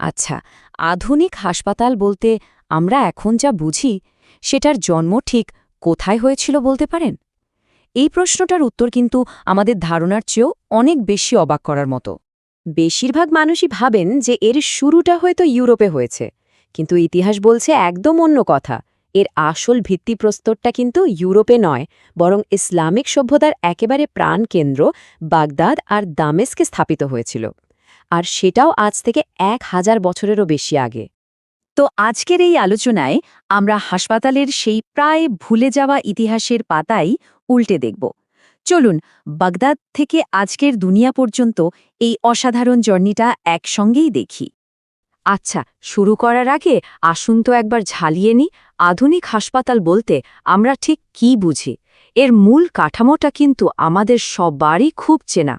আচ্ছা আধুনিক হাসপাতাল বলতে আমরা এখন যা বুঝি, সেটার জন্ম ঠিক কোথায় হয়েছিল বলতে পারেন? এই প্রশ্নটার উত্তর কিন্তু আমাদের ধারণার চেয়েও অনেক বেশি অবাক করার মতো। বেশিরভাগ মানুষই ভাবেন যে এর শুরুটা হয়তো ইউরোপে হয়েছে, কিন্তু ইতিহাস বলছে একদম অন্য কথা। এর আসল ভিত্তিপ্রস্তরটা কিন্তু ইউরোপে নয়, বরং ইসলামিক সভ্যতার একেবারে প্রাণকেন্দ্র বাগদাদ আর দামেস্কে স্থাপিত হয়েছিল। আর সেটাও আজ থেকে এক হাজার বছরেরও বেশি আগে। তো আজকের এই আলোচনায় আমরা হাসপাতালের সেই প্রায় ভুলে যাওয়া ইতিহাসের পাতাই উল্টে দেখব। চলুন, বাগদাদ থেকে আজকের দুনিয়া পর্যন্ত এই অসাধারণ জার্নিটা একসঙ্গেই দেখি। আচ্ছা শুরু করার আগে আসুন তো একবার ঝালিয়ে নি আধুনিক হাসপাতাল বলতে আমরা ঠিক কি বুঝি? এর মূল কাঠামোটা কিন্তু আমাদের সবারই খুব চেনা।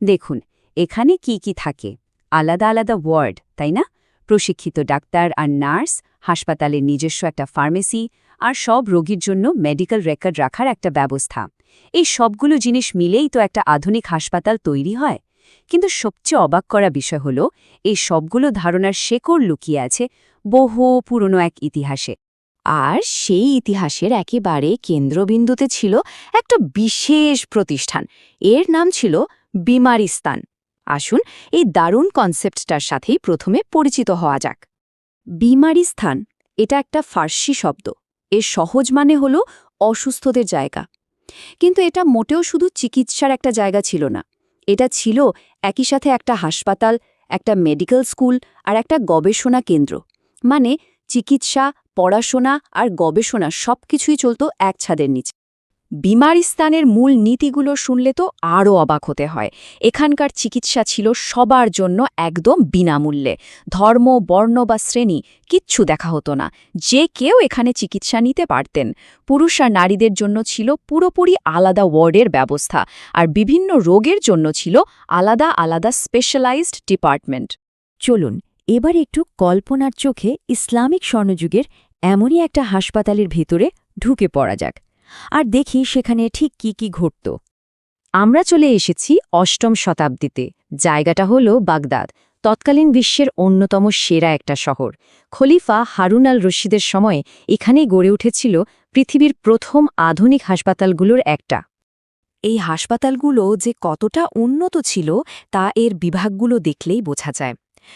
দেখুন এখানে কি কি থাকে? আলাদা আলাদা ওয়ার্ড, তাই না? প্রশিক্ষিত ডাক্তার আর নার্স, হাসপাতালের নিজস্ব একটা ফার্মেসি, আর সব রোগীর জন্য মেডিকেল রেকর্ড রাখার একটা ব্যবস্থা। এই সবগুলো জিনিস মিলেই তো একটা আধুনিক হাসপাতাল তৈরি হয়। কিন্তু সবচেয়ে অবাক করা বিষয় হল, এই সবগুলো ধারণার শেকড় লুকিয়ে আছে বহু পুরনো এক ইতিহাসে। আর সেই ইতিহাসের একেবারে কেন্দ্রবিন্দুতে ছিল একটা বিশেষ প্রতিষ্ঠান। এর নাম ছিল বিমারিস্তান। আসুন, এই দারুণ কনসেপ্টটার সাথেই প্রথমে পরিচিত হওয়া যাক। বিমারি স্থান, এটা একটা ফার্সি শব্দ। এর সহজ মানে হল অসুস্থদের জায়গা। কিন্তু এটা মোটেও শুধু চিকিৎসার একটা জায়গা ছিল না। এটা ছিল একই সাথে একটা হাসপাতাল, একটা মেডিকেল স্কুল আর একটা গবেষণা কেন্দ্র। মানে চিকিৎসা, পড়াশোনা আর গবেষণা সবকিছুই চলত এক ছাদের নিচে। বিমারিস্তানের মূল নীতিগুলো শুনলে তো আরও অবাক হতে হয়। এখানকার চিকিৎসা ছিল সবার জন্য একদম বিনামূল্যে। ধর্ম, বর্ণ বা শ্রেণি কিচ্ছু দেখা হতো না। যে কেউ এখানে চিকিৎসা নিতে পারতেন। পুরুষ আর নারীদের জন্য ছিল পুরোপুরি আলাদা ওয়ার্ডের ব্যবস্থা। আর বিভিন্ন রোগের জন্য ছিল আলাদা আলাদা স্পেশালাইজড ডিপার্টমেন্ট। চলুন, এবার একটু কল্পনার চোখে ইসলামিক স্বর্ণযুগের এমনই একটা হাসপাতালের ভেতরে ঢুকে পড়া যাক। আর দেখি সেখানে ঠিক কি কি ঘটত। আমরা চলে এসেছি অষ্টম শতাব্দীতে। জায়গাটা হল বাগদাদ, তৎকালীন বিশ্বের অন্যতম সেরা একটা শহর। খলিফা হারুন আল রশিদের সময়ে এখানেই গড়ে উঠেছিল পৃথিবীর প্রথম আধুনিক হাসপাতালগুলোর একটা। এই হাসপাতালগুলো যে কতটা উন্নত ছিল তা এর বিভাগগুলো দেখলেই বোঝা যায়।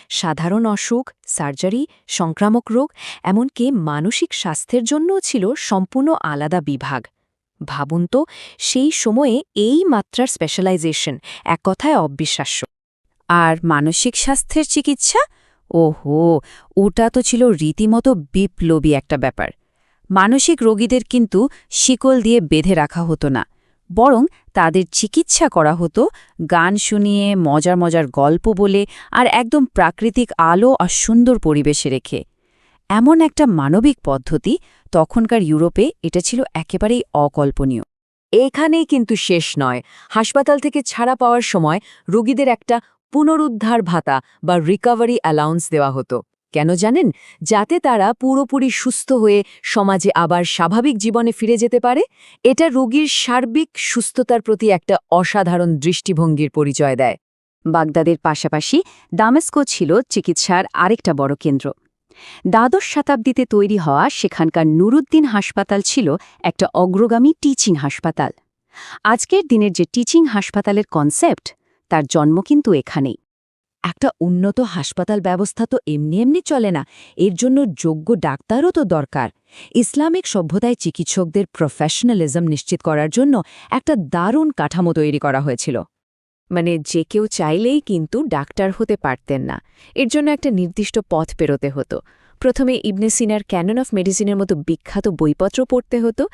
সাধারণ অসুখ, সার্জারি, সংক্রামক রোগ, এমনকি মানসিক স্বাস্থ্যের জন্যও ছিল সম্পূর্ণ আলাদা বিভাগ। ভাবুন তো, সেই সময়ে এই মাত্রার স্পেশালাইজেশন এক কথায় অবিশ্বাস্য। আর মানসিক স্বাস্থ্যের চিকিৎসা? ওহো, ওটা তো ছিল রীতিমতো বিপ্লবী একটা ব্যাপার। মানসিক রোগীদের কিন্তু শিকল দিয়ে বেঁধে রাখা হতো না। বরং তাদের চিকিৎসা করা হতো গান শুনিয়ে, মজার মজার গল্প বলে আর একদম প্রাকৃতিক আলো আর সুন্দর পরিবেশে রেখে। এমন একটা মানবিক পদ্ধতি তখনকার ইউরোপে এটা ছিল একেবারেই অকল্পনীয়। এখানেই কিন্তু শেষ নয়। হাসপাতাল থেকে ছাড়া পাওয়ার সময় রোগীদের একটা পুনরুদ্ধার ভাতা বা রিকভারি অ্যালাউন্স দেওয়া হতো। কেন জানেন? যাতে তারা পুরোপুরি সুস্থ হয়ে সমাজে আবার স্বাভাবিক জীবনে ফিরে যেতে পারে? এটা রোগীর সার্বিক সুস্থতার প্রতি একটা অসাধারণ দৃষ্টিভঙ্গির পরিচয় দেয়। বাগদাদের পাশাপাশি দামেস্কো ছিল চিকিৎসার আরেকটা বড় কেন্দ্র। দ্বাদশ শতাব্দীতে তৈরি হওয়া সেখানকার নুরুদ্দিন হাসপাতাল ছিল একটা অগ্রগামী টিচিং হাসপাতাল। আজকের দিনের যে টিচিং হাসপাতালের কনসেপ্ট, তার জন্ম কিন্তু এখানেই। একটা উন্নত হাসপাতাল ব্যবস্থা তো এমনি এমনি চলে না, এর জন্য যোগ্য ডাক্তারও তো দরকার। ইসলামিক সভ্যতায় চিকিৎসকদের প্রফেশনালিজম নিশ্চিত করার জন্য একটা দারুণ কাঠামো তৈরি করা হয়েছিল। মানে যে কেউ চাইলেই কিন্তু ডাক্তার হতে পারতেন না, এর জন্য একটা নির্দিষ্ট পথ পেরোতে হতো। প্রথমে ইবনে সিনার ক্যানন অফ মেডিসিনের মতো বিখ্যাত বইপত্র পড়তে হতো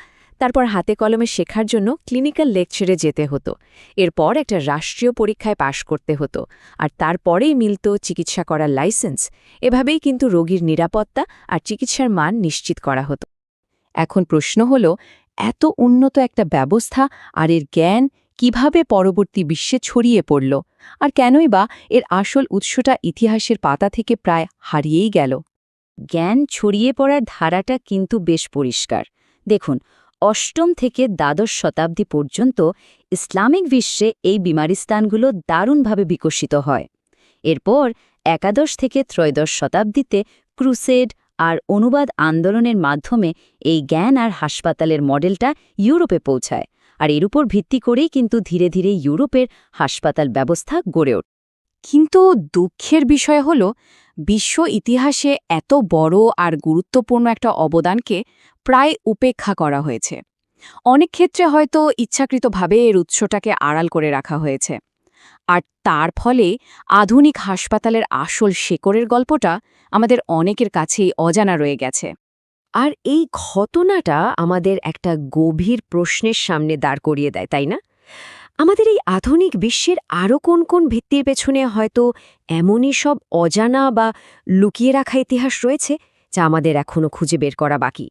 তারপর হাতে কলমে শেখার জন্য ক্লিনিক্যাল লেকচারে যেতে হতো। এরপর একটা রাষ্ট্রীয় পরীক্ষায় পাশ করতে হতো। আর তারপরেই মিলত চিকিৎসা করার লাইসেন্স। এভাবেই কিন্তু রোগীর নিরাপত্তা আর চিকিৎসার মান নিশ্চিত করা হতো। এখন প্রশ্ন হল, এত উন্নত একটা ব্যবস্থা আর এর জ্ঞান কীভাবে পরবর্তী বিশ্বে ছড়িয়ে পড়ল? আর কেনই বা এর আসল উৎসটা ইতিহাসের পাতা থেকে প্রায় হারিয়েই গেল? জ্ঞান ছড়িয়ে পড়ার ধারাটা কিন্তু বেশ পরিষ্কার। দেখুন অষ্টম থেকে দ্বাদশ শতাব্দী পর্যন্ত ইসলামিক বিশ্বে এই বিমারিস্তানগুলো দারুণভাবে বিকশিত হয়। এরপর একাদশ থেকে ত্রয়োদশ শতাব্দীতে ক্রুসেড আর অনুবাদ আন্দোলনের মাধ্যমে এই জ্ঞান আর হাসপাতালের মডেলটা ইউরোপে পৌঁছায়। আর এর উপর ভিত্তি করেই কিন্তু ধীরে ধীরে ইউরোপের হাসপাতাল ব্যবস্থা গড়ে ওঠে। কিন্তু দুঃখের বিষয় হল, বিশ্ব ইতিহাসে এত বড় আর গুরুত্বপূর্ণ একটা অবদানকে প্রায় উপেক্ষা করা হয়েছে। অনেক ক্ষেত্রে হয়তো ইচ্ছাকৃতভাবে এর উৎসটাকে আড়াল করে রাখা হয়েছে। আর তার ফলে আধুনিক হাসপাতালের আসল শেকড়ের গল্পটা আমাদের অনেকের কাছেই অজানা রয়ে গেছে। আর এই ঘটনাটা আমাদের একটা গভীর প্রশ্নের সামনে দাঁড় করিয়ে দেয়, তাই না? আমাদের এই আধুনিক বিশ্বের আরও কোন কোন ভিত্তির পেছনে হয়তো এমনই সব অজানা বা লুকিয়ে রাখা ইতিহাস রয়েছে, যা আমাদের এখনও খুঁজে বের করা বাকি?